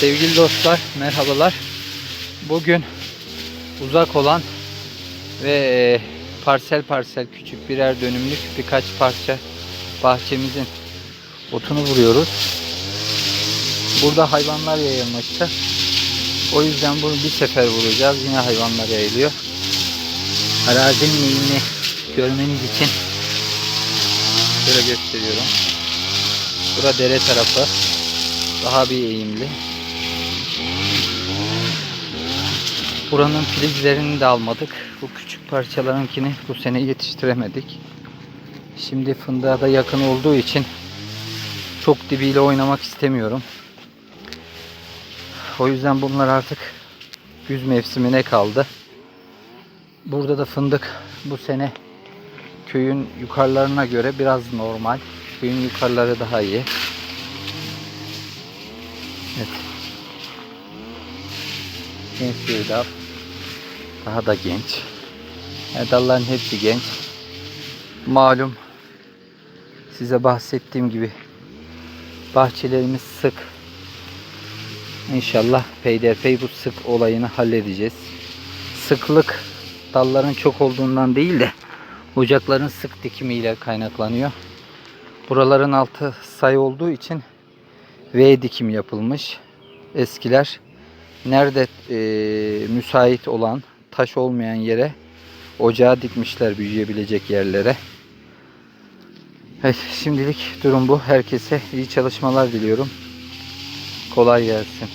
Sevgili dostlar, merhabalar. Bugün uzak olan ve e, parsel parsel küçük birer dönümlük birkaç parça bahçemizin otunu vuruyoruz. Burada hayvanlar yayılmıştı. O yüzden bunu bir sefer vuracağız. Yine hayvanlar yayılıyor. Arazinin eğimini görmeniz için şöyle gösteriyorum. Bura dere tarafı. Daha bir eğimli. Buranın filizlerini de almadık. Bu küçük parçalarınkini bu sene yetiştiremedik. Şimdi fındığa da yakın olduğu için çok dibiyle oynamak istemiyorum. O yüzden bunlar artık güz mevsimine kaldı. Burada da fındık bu sene köyün yukarılarına göre biraz normal. Köyün yukarıları daha iyi. Evet. Genç bir dal. Daha da genç. Yani dalların hepsi genç. Malum size bahsettiğim gibi bahçelerimiz sık. İnşallah peyderpey bu sık olayını halledeceğiz. Sıklık dalların çok olduğundan değil de ocakların sık dikimiyle kaynaklanıyor. Buraların altı say olduğu için V dikim yapılmış. Eskiler nerede e, müsait olan taş olmayan yere ocağı dikmişler büyüyebilecek yerlere. Evet, şimdilik durum bu. Herkese iyi çalışmalar diliyorum. Kolay gelsin.